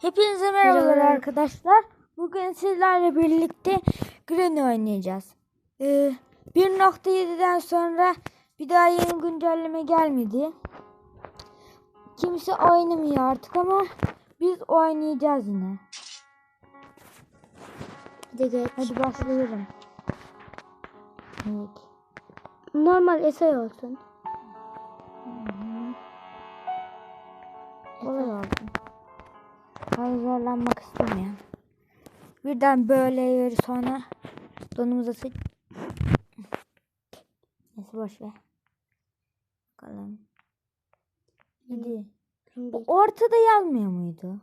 Hepinize merhabalar arkadaşlar. Bugün sizlerle birlikte Granny oynayacağız. Ee, 1.7'den sonra bir daha yeni güncelleme gelmedi. Kimse oynamıyor artık ama biz oynayacağız yine. Hadi geç. Hadi başlayalım. Evet. Normal esay olsun. Kolay olsun. Zorlanmak istemiyorum. Birden böyle yeri sonra donumuza sıç. Neyse boş ver. Bakalım. Hadi. Ortada yazmıyor muydu?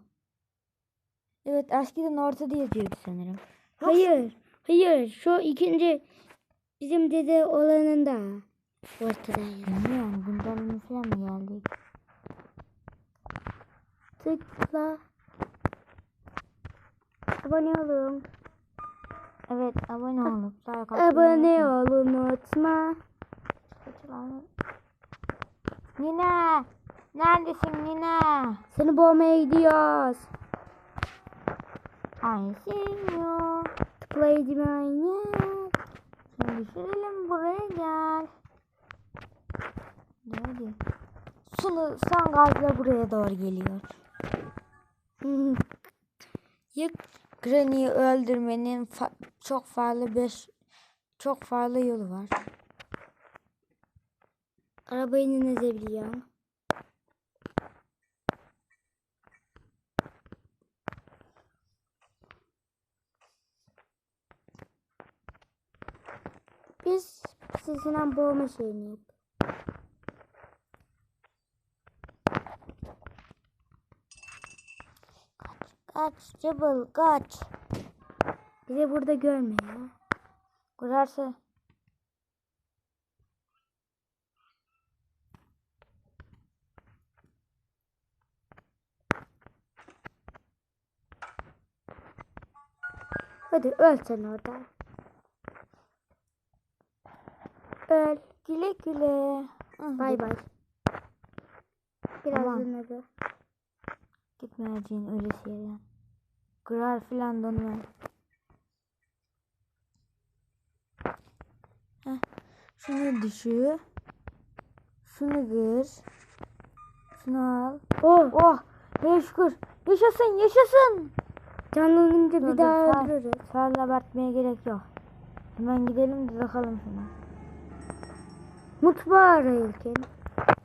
Evet eskiden ortada yazıyordu sanırım. Hayır. Hayır. Şu ikinci bizim dede olanında ortada ya. Bilmiyorum güncelleme falan mı geldi? Tıkla. Abone olun. Evet abone atmayı Abone olun unutma. Nina! Neredesin Nina? Seni boğmaya gidiyoruz. I see you. Play Dimanya. Seni düşürelim buraya gel. Hadi. Sunu sen gazla buraya doğru geliyor. Yık Granny'yi öldürmenin fa- çok farklı beş çok farklı yolu var. Arabayı ne ezebiliyorum. Biz sizinle boğma şeyini yap. Kaç cıbıl kaç. Bizi burada görme ya. Kurarsa Hadi öl sen orada. Öl. güle güle. Bay bay. Tamam. Birazdan öldü. Gitmeyeceğin öylesi yere. Kırar filan donma. Heh. Şunu düşü. Şunu kır. Şunu al. Oh. Oh! Ne şükür. Yaşasın yaşasın. Canlanınca bir daha sağ- öldürürüz. Sağla abartmaya gerek yok. Hemen gidelim de bakalım şuna. Mutfağı arayırken.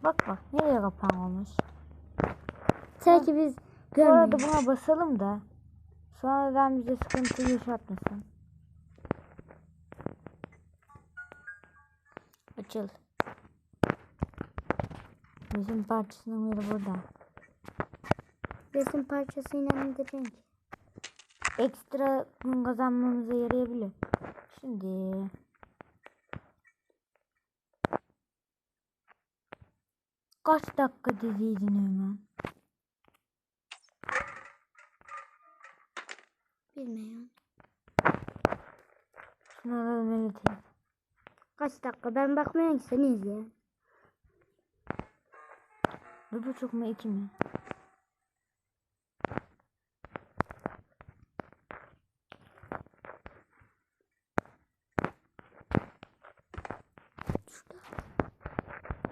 Bak bak nereye kapan olmuş. Sanki biz Sonra da görmeyiz. buna basalım da. Sonradan bize sıkıntı yaşatmasın. Açıl. Bizim parçasının yeri burada. Resim parçasıyla indirin ki. Ekstra gün kazanmamıza yarayabilir. Şimdi kaç dakika dediydin hemen? Bilmiyorum. Şunu alalım öyle Kaç dakika ben bakmayan ki seni izleyen. Bir buçuk mu iki mi?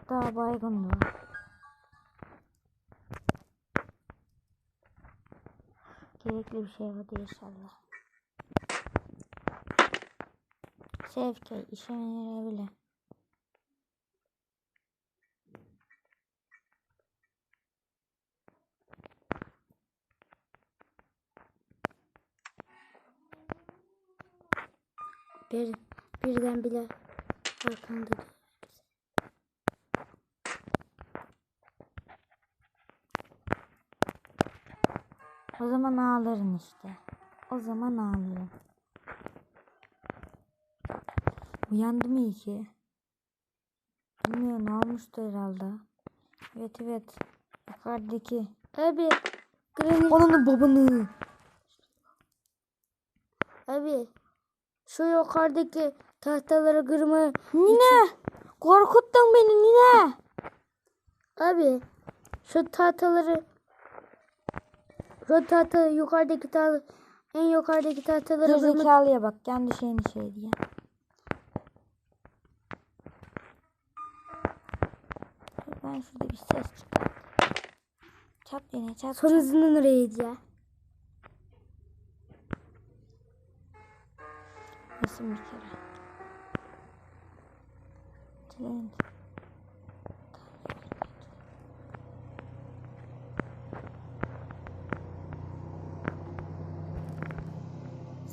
Daha baygın da. Gerekli bir şey vardı inşallah. Sevki işime yarayabilir. Bir, birden bile arkanda O zaman ağlarım işte. O zaman ağlarım. Uyandım iyi ki. Bilmiyorum olmuştu herhalde. Evet evet. Yukarıdaki. Abi. Granny. Onun babanı. Abi. Şu yukarıdaki tahtaları kırma. Nine. Korkuttun beni Nine. Abi. Şu tahtaları Rotata yukarıdaki tahta en yukarıdaki tahtaları vurmak Gerizekalıya bak kendi şeyini şey diye. Dur, Ben şurada bir ses çıkar. Çap yine çap. son hızının orayıydı ya. Resim bir kere. Trend.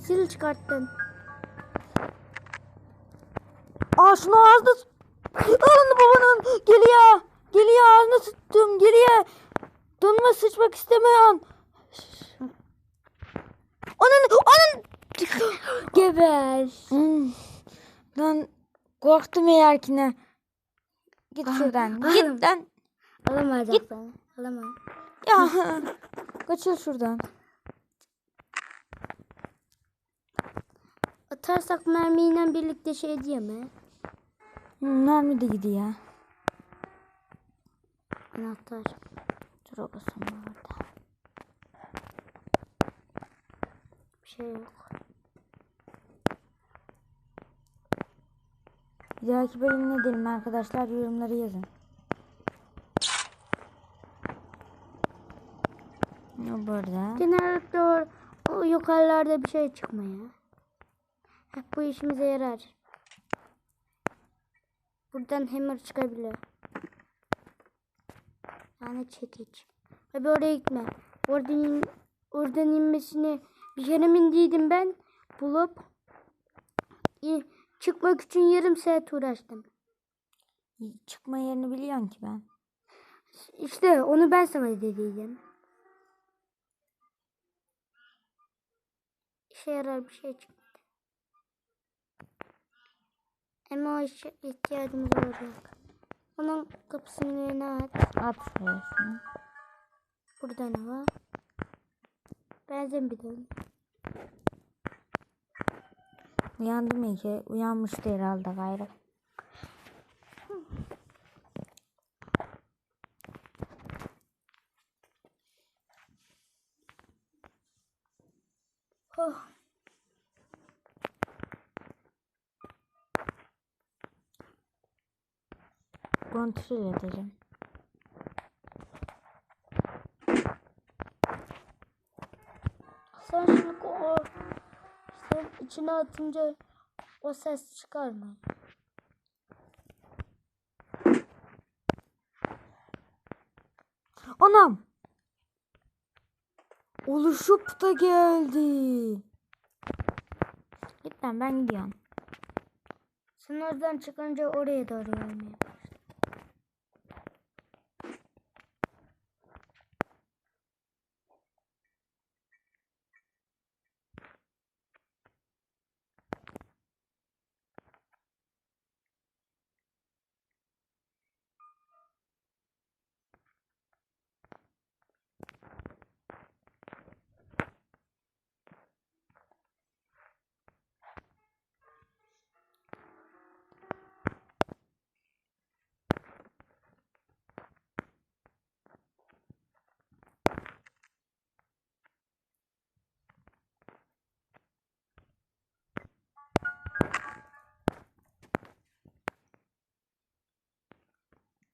Sil çıkarttın. Aa şunu ağzına Ananı babanın geliyor. Geliyor ağzına sıktım geliyor. Donuma sıçmak istemiyorum. Ananı ananı. Geber. Hmm. Lan korktum eğerkine. Git şuradan. ah. Git lan. Alamayacak seni. Alamam. Ya. Kaçıl şuradan. Atarsak mermiyle birlikte şey diye mi? Mermi de gidiyor. Anahtar. Dur o kısım orada. Bir şey yok. Bir dahaki bölüm ne diyelim arkadaşlar yorumları yazın. Ne burada? Genellikle o, o yukarılarda bir şey çıkmıyor. Bu işimize yarar. Buradan hammer çıkabiliyor. Yani çekiç. Abi oraya gitme. Oradan, in, oradan inmesini bir kere mindiydim ben. Bulup çıkmak için yarım saat uğraştım. Çıkma yerini biliyorsun ki ben. İşte onu ben sana dediydim. İşe yarar bir şey çıkmadı. Ama o işe ihtiyacımız olacak. Onun kapısının önüne at. At şurasını. Burada ne var? Benzin bidonu. Uyandım iyi ki. Uyanmıştı herhalde gayrı. Oh. Kontrol edeceğim. Sen şimdi o sen içine atınca o ses çıkar mı? Anam! Oluşup da geldi. Lan ben gidiyorum. Sen oradan çıkınca oraya doğru gelmeye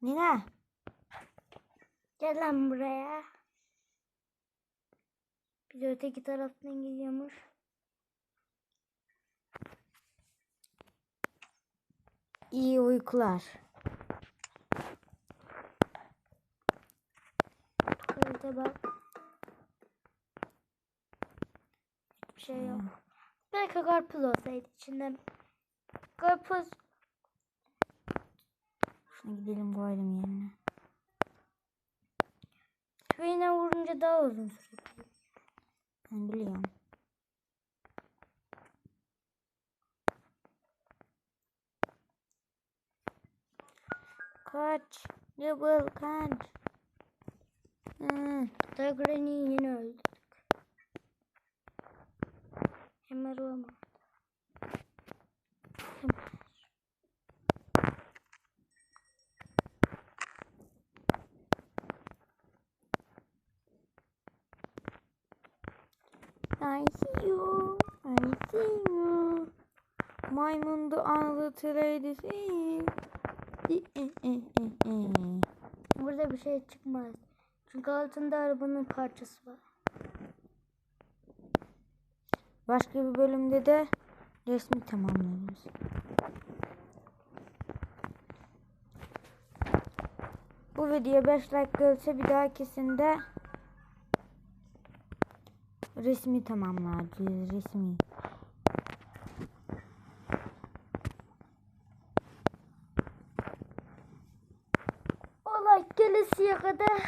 Nina. Gel lan buraya. Bir de öteki taraftan gidiyormuş. iyi uykular. Tuvalete bak. Hiçbir şey yok. Belki karpuz olsaydı içinden. Karpuz Şuna gidelim koyalım yerine. tüfeğine vurunca daha uzun sürüyor. Ben biliyorum. Kaç. Double kaç. Hmm. Daha Granny'yi yeni öldürdük. Hemen olma. I see you. I see you. Maymundu anlatır eydisi. Burada bir şey çıkmaz. Çünkü altında arabanın parçası var. Başka bir bölümde de resmi tamamlarız. Bu video 5 like gelirse bir dahakisinde resmi tamamlayacağız. Resmi. Gelesiye kadar.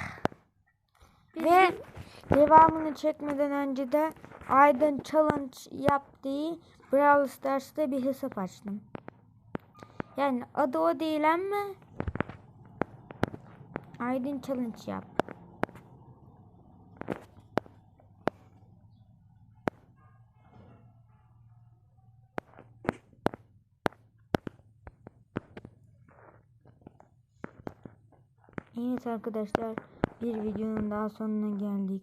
Ve devamını çekmeden önce de Aydın Challenge yaptığı Brawl Stars'ta bir hesap açtım. Yani adı o değil ama Aydın Challenge yap. Evet arkadaşlar bir videonun daha sonuna geldik.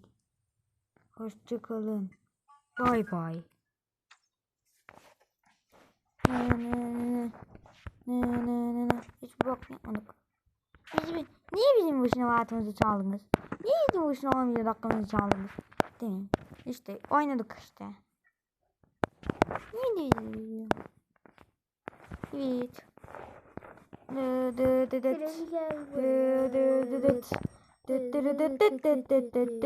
Hoşçakalın. Bay bay. Ne ne ne ne ne hiç bak yapmadık. Bizim, niye bizim boşuna vaatimizi çaldınız? Niye bizim boşuna 11 dakikamızı çaldınız? Değil mi? İşte oynadık işte. Ne diyor? Evet. Dı dı